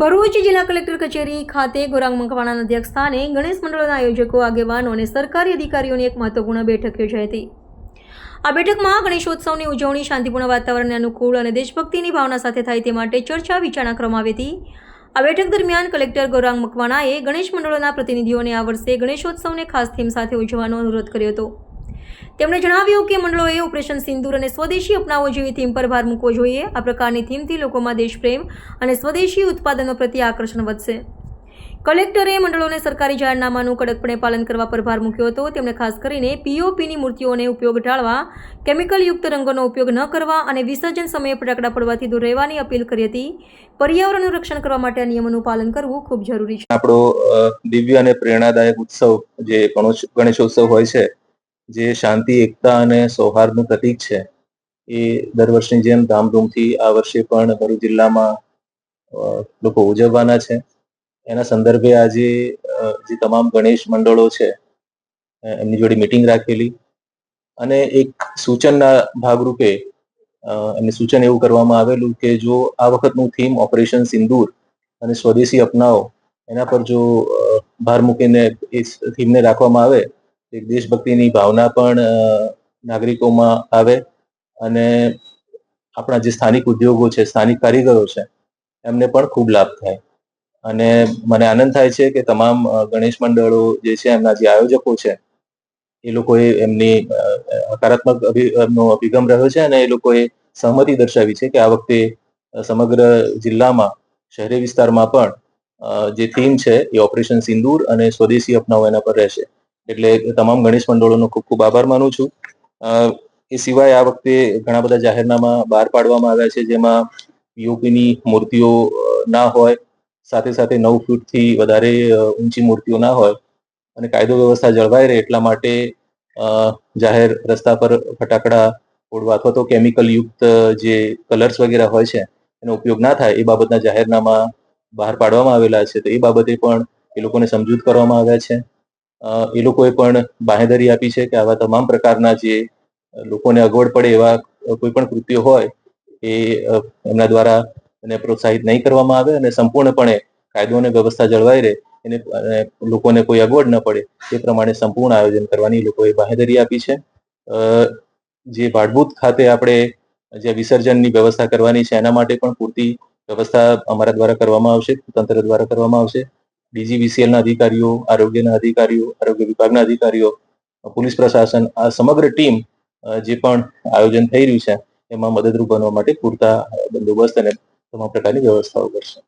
ભરૂચ જિલ્લા કલેક્ટર કચેરી ખાતે ગોરાંગ મકવાણાના અધ્યક્ષ સ્થાને ગણેશ મંડળોના આયોજકો, આગેવાનો અને સરકારી અધિકારીઓની એક મહત્વપૂર્ણ બેઠક યોજાઈ હતી. આ બેઠકમાં ગણેશોત્સવની ઉજવણી શાંતિપૂર્ણ વાતાવરણને અનુકૂળ અને દેશભક્તિની ભાવના સાથે થાય તે માટે ચર્ચા વિચારણા કરવામાં આવી હતી. આ બેઠક દરમિયાન કલેક્ટર ગૌરાંગ મકવાણાએ ગણેશ મંડળોના પ્રતિનિધિઓને આ વર્ષે ગણેશોત્સવને ખાસ થીમ સાથે ઉજવવાનો અનુરોધ કર્યો હતો. તેમણે જણાવ્યું કે મંડળોએ ઓપરેશન સિંદૂર અને સ્વદેશી અપનાવો જેવી થીમ પર ભાર મૂકવો જોઈએ. આ પ્રકારની થીમથી લોકોમાં દેશપ્રેમ અને સ્વદેશી ઉત્પાદનો પ્રત્યે આકર્ષણ વધશે. કલેક્ટરે મંડળોને સરકારી જાહેરનામાનું કડકપણે પાલન કરવા પર ભાર મૂક્યો હતો. તેમણે ખાસ કરીને પીઓપીની મૂર્તિઓને ઉપયોગ ટાળવા કેમિકલયુક્ત રંગોનો ઉપયોગ ન કરવા અને વિસર્જન સમયે ફટાકડા પડવાથી દૂર રહેવાની અપીલ કરી હતી. પર્યાવરણનું રક્ષણ કરવા માટે આ નિયમોનું પાલન કરવું ખૂબ જરૂરી છે. આપણો દિવ્ય અને પ્રેરણાદાયક ઉત્સવ જે ગણેશોત્સવ હોય છે જે શાંતિ, એકતા અને સૌહાર્દનું પ્રતીક છે, એ દર વર્ષની જેમ ધામધૂમથી આ વર્ષે પણ ભરૂચ જિલ્લામાં લોકો ઉજવવાના છે. એના સંદર્ભે આજે જે તમામ ગણેશ મંડળો છે એમની જોડે મિટિંગ રાખેલી અને એક સૂચનના ભાગરૂપે એમને સૂચન એવું કરવામાં આવેલું કે જો આ વખતનું થીમ ઓપરેશન સિંદૂર અને સ્વદેશી અપનાવો, એના પર જો ભાર મૂકીને એ થીમને રાખવામાં આવે એક દેશભક્તિની ભાવના પણ નાગરિકોમાં આવે અને આપણા જે સ્થાનિક ઉદ્યોગો છે, સ્થાનિક કારીગરો છે, એમને પણ ખૂબ લાભ થાય. અને મને આનંદ થાય છે કે તમામ ગણેશ મંડળો જે છે, એમના જે આયોજકો છે, એ લોકોએ એમની હકારાત્મક એમનો અભિગમ રહ્યો છે અને એ લોકોએ સહમતિ દર્શાવી છે કે આ વખતે સમગ્ર જિલ્લામાં, શહેરી વિસ્તારમાં પણ જે થીમ છે એ ઓપરેશન સિંદૂર અને સ્વદેશી અપનાવો એના પર રહેશે. એટલે તમામ ગણેશ મંડળોનો ખૂબ ખૂબ આભાર માનું છું. એ સિવાય આ વખતે ઘણા બધા જાહેરનામા બહાર પાડવામાં આવ્યા છે, જેમાં પીઓપીની મૂર્તિઓ ના હોય, સાથે સાથે નવ ફૂટથી વધારે ઊંચી મૂર્તિઓ ના હોય અને કાયદો વ્યવસ્થા જળવાઈ રહે એટલા માટે જાહેર રસ્તા પર ફટાકડા ફોડવા અથવા તો કેમિકલ યુક્ત, જે કલર્સ વગેરે હોય છે, એનો ઉપયોગ ના થાય એ બાબતના જાહેરનામા બહાર પાડવામાં આવેલા છે. તો એ બાબતે પણ એ લોકોને સમજૂત કરવામાં આવ્યા છે. એ લોકોએ પણ બાંહેધરી આપી છે કે આવા તમામ પ્રકારના જે લોકોને અગવડ પડે એવા કોઈ પણ કૃત્યો હોય એ એમના દ્વારા એને પ્રોત્સાહિત નહીં કરવામાં આવે અને સંપૂર્ણપણે કાયદો અને વ્યવસ્થા જળવાઈ રહે એને લોકોને કોઈ અગવડ ન પડે તે પ્રમાણે સંપૂર્ણ આયોજન કરવાની લોકોએ બાંહેધરી આપી છે. જે ભાડભૂત ખાતે આપણે જે વિસર્જનની વ્યવસ્થા કરવાની છે એના માટે પણ પૂરતી વ્યવસ્થા અમારા દ્વારા કરવામાં આવશે, તંત્ર દ્વારા કરવામાં આવશે. DGVCL ના અધિકારીઓ, આરોગ્યના અધિકારીઓ, આરોગ્ય વિભાગના અધિકારીઓ, પોલીસ પ્રશાસન, આ સમગ્ર ટીમ જે પણ આયોજન થઈ રહ્યું છે, એમાં મદદરૂપ બનવા માટે પૂરતા બંદોબસ્ત અને તમામ પ્રકારની વ્યવસ્થાઓ કરશે.